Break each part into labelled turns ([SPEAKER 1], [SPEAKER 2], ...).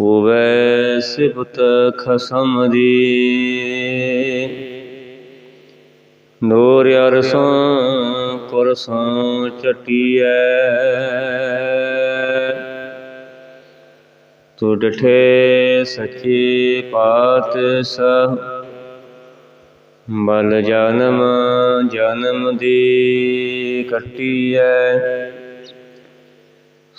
[SPEAKER 1] ਹੋਵੇ ਸਿਫਤ ਖਸਮ ਦੀ। ਨੂਰ ਅਰਸੋਂ ਕੁਰਸੋਂ ਚਟੀਐ। ਤੂੰ ਡਠੇ ਸੱਚੇ ਪਾਤਸ਼ਾਹ, ਬਲ ਜਨਮ ਜਨਮ ਦੀ ਕੱਟੀਐ।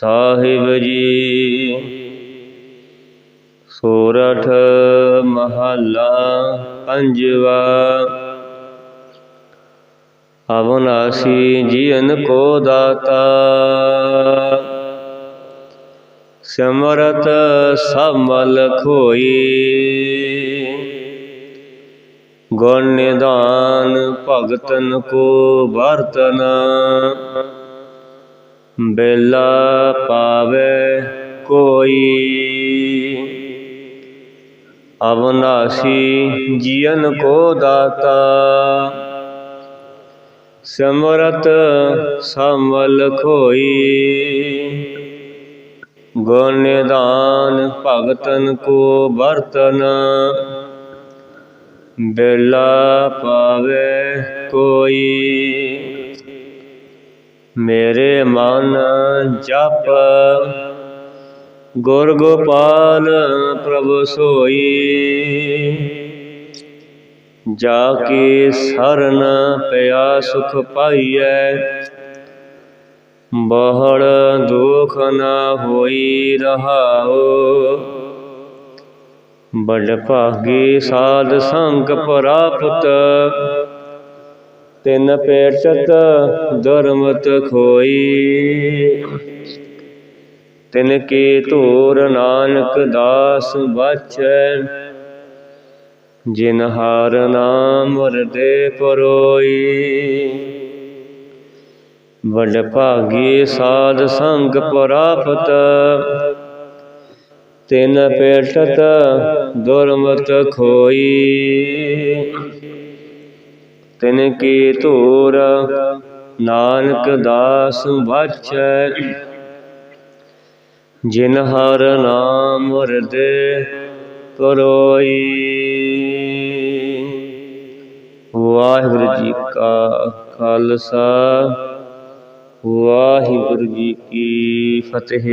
[SPEAKER 1] ਸਾਹਿਬ ਜੀ। ਸੋਰਠ ਮਹੱਲਾ ਪੰਜਵਾ। ਅਵਨਾਸੀ ਜੀਵਨ ਕੋ ਦਾਤਾ। ਸਿਮਰਤ ਸਮਲ ਖੋਈ। ਗੁਣ ਨਿਦਾਨ ਭਗਤਨ ਕੋ ਵਰਤਨ। ਬੇਲਾ ਪਾਵੇ ਕੋਈ। ਅਵਨਾਸੀ ਜੀਵਨ ਕੋ ਦਾਤਾ। ਸਮਰਤ ਸਮਲ ਖੋਈ। ਗੁਣਦਾਨ ਨਿਦਾਨ ਭਗਤਨ ਕੋ ਵਰਤਨ। ਬੇਲਾ ਪਾਵੇ ਕੋਈ। ਮੇਰੇ ਮਨ ਜਪ। ਗੁਰ ਗੋਪਾਲ ਪ੍ਰਭ ਸੋਈ। ਜਾ ਕੇ ਸਰਨ ਪਿਆ ਸੁਖ ਪਾਈਐ। ਬਹੜ ਦੁਖ ਨਾ ਹੋਈ ਰਹਾਓ ਬੜ ਭਾਗੀ ਸਾਧ ਸੰਗ ਪ੍ਰਾਪਤ। ਤਿੰਨ ਪੇਟਤ ਦੁਰਮਤ ਖੋਈ। ਤਿਨ ਕੀ ਧੂਰ ਨਾਨਕ ਦਾਸ ਬਚੈ ਜਿਨ ਹਾਰ ਨਾਮ ਹਿਰਦੇ ਪਰੋਈ। ਵਡ ਭਾਗੀ ਸਾਧ ਸੰਗ ਪ੍ਰਾਪਤ। ਤਿਨ ਪੇਟਤ ਦੁਰਮਤ ਖੋਈ। ਤਿਨ ਕੀ ਧੂਰ, ਨਾਨਕ ਦਾਸ ਬਚੈ ਜਿਨ ਹਰ ਨਾਮ ਹਿਰਦੇ ਪਰੋਈ। ਵਾਹਿਗੁਰੂ ਜੀ ਕਾ ਖਾਲਸਾ, ਵਾਹਿਗੁਰੂ ਜੀ ਕੀ ਫਤਿਹ।